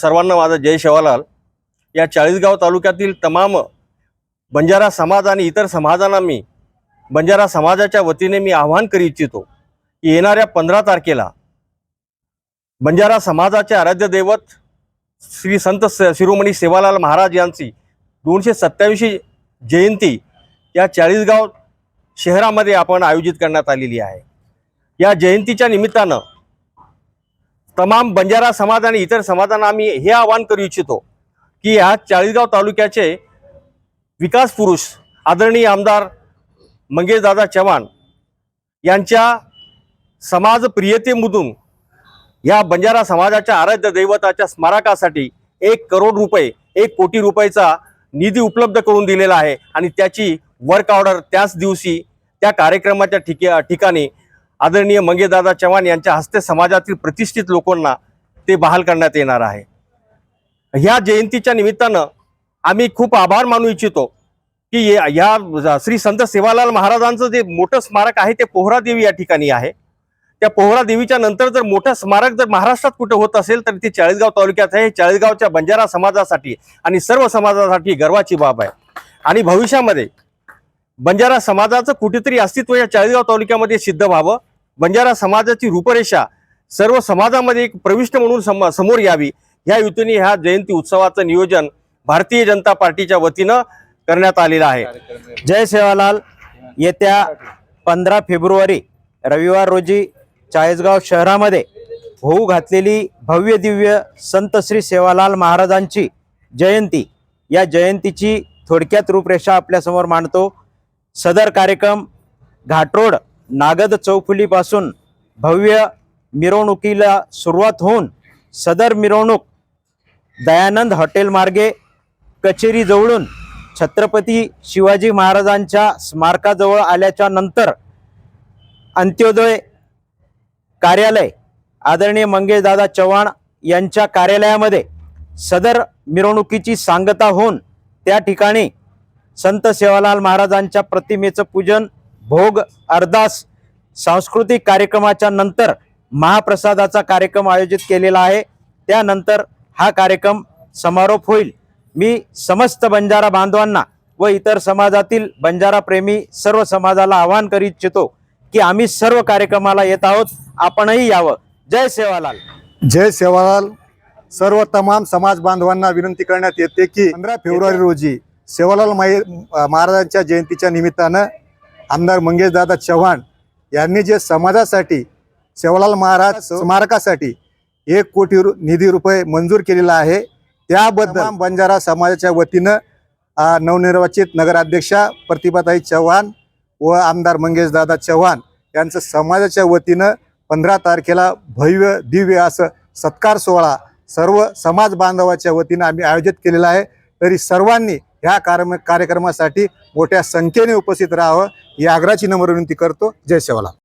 सर्वांना माझा जय शेवालाल. या चाळीसगाव तालुक्यातील तमाम बंजारा समाज आणि इतर समाजांना मी बंजारा समाजाच्या वतीने मी आवाहन करू इच्छितो की येणाऱ्या पंधरा तारखेला बंजारा समाजाचे आराध्य दैवत श्री संत शिरोमणी सेवालाल महाराज यांची दोनशे सत्याऐंशी जयंती या चाळीसगाव शहरामध्ये आपण आयोजित करण्यात आलेली आहे. या जयंतीच्या निमित्तानं तमाम बंजारा समाज आणि इतर समाजांना आम्ही हे आवाहन करू इच्छितो की या चाळीसगाव तालुक्याचे विकास पुरुष आदरणीय आमदार मंगेशदादा चव्हाण यांच्या समाजप्रियतेमधून या बंजारा समाजाच्या आराध्य दैवताच्या स्मारकासाठी एक करोड रुपये एक कोटी रुपयाचा निधी उपलब्ध करून दिलेला आहे आणि त्याची वर्क ऑर्डर त्याच दिवशी त्या कार्यक्रमाच्या ठिका ठिकाणी आदरणीय मंगेदादा चव्हाण यांच्या हस्ते समाजातील प्रतिष्ठित लोकांना ते बहाल करण्यात येणार आहे. ह्या जयंतीच्या निमित्तानं आम्ही खूप आभार मानू इच्छितो की या श्री संत सेवालाल महाराजांचं जे मोठं स्मारक आहे ते पोहरा देवी या ठिकाणी आहे. त्या पोहरा देवीच्या नंतर जर मोठं स्मारक जर महाराष्ट्रात कुठं होत असेल तर ते चाळीसगाव तालुक्यात आहे. हे चाळीसगावच्या बंजारा समाजासाठी आणि सर्व समाजासाठी गर्वाची बाब आहे. आणि भविष्यामध्ये बंजारा समाजाचं कुठेतरी अस्तित्व या चाळीसगाव तालुक्यामध्ये सिद्ध व्हावं. बंजारा समाजाची रूपरेषा सर्व समाजामध्ये एक प्रविष्ट म्हणून सम समोर यावी. ह्या युतीने ह्या जयंती उत्सवाचं नियोजन भारतीय जनता पार्टीच्या वतीनं करण्यात आलेलं आहे. जय सेवालाल. येत्या पंधरा फेब्रुवारी रविवार रोजी चाळीसगाव शहरामध्ये होऊ घातलेली भव्य दिव्य संत श्री सेवालाल महाराजांची जयंती. या जयंतीची थोडक्यात रूपरेषा आपल्यासमोर मांडतो. सदर कार्यक्रम घाटरोड नागद चौफुलीपासून भव्य मिरवणुकीला सुरुवात होऊन सदर मिरवणूक दयानंद हॉटेल मार्गे कचेरी जवळून छत्रपती शिवाजी महाराजांच्या स्मारकाजवळ आल्याच्यानंतर अंत्योदय कार्यालय आदरणीय मंगेशदादा चव्हाण यांच्या कार्यालयामध्ये सदर मिरवणुकीची सांगता होऊन त्या ठिकाणी संत सेवालाल महाराजांच्या प्रतिमेचं पूजन भोग अरदास सांस्कृतिक कार्यक्रमाच्या नंतर महाप्रसादाचा कार्यक्रम आयोजित केलेला आहे. त्यानंतर हा कार्यक्रम समारोप होईल. मी समस्त बंजारा बांधवांना व इतर समाजातील बंजारा प्रेमी सर्व समाजाला आवाहन करू इच्छितो की आम्ही सर्व कार्यक्रमाला येत आहोत. आपणही यावं. जय सेवालाल. जय सेवालाल. सर्व तमाम समाज बांधवांना विनंती करण्यात येते की पंधरा फेब्रुवारी रोजी सेवालाल माई महाराजांच्या जयंतीच्या निमित्तानं आमदार मंगेशदादा चव्हाण यांनी जे समाजासाठी सेवालाल महाराज स्मारकासाठी एक कोटी रु- निधी रुपये मंजूर केलेला आहे. त्याबद्दल बंजारा समाजाच्या वतीनं नवनिर्वाचित नगराध्यक्षा प्रतिभाताई चव्हाण व आमदार मंगेशदादा चव्हाण यांचं समाजाच्या वतीनं पंधरा तारखेला भव्य दिव्य असं सत्कार सोहळा सर्व समाज बांधवाच्या वतीनं आम्ही आयोजित केलेला आहे. तरी सर्वांनी ह्या कार्यम कार्यक्रमासाठी मोठ्या संख्येने उपस्थित राहावं ही आग्राची नम्र विनंती करतो. जय सेवालाल.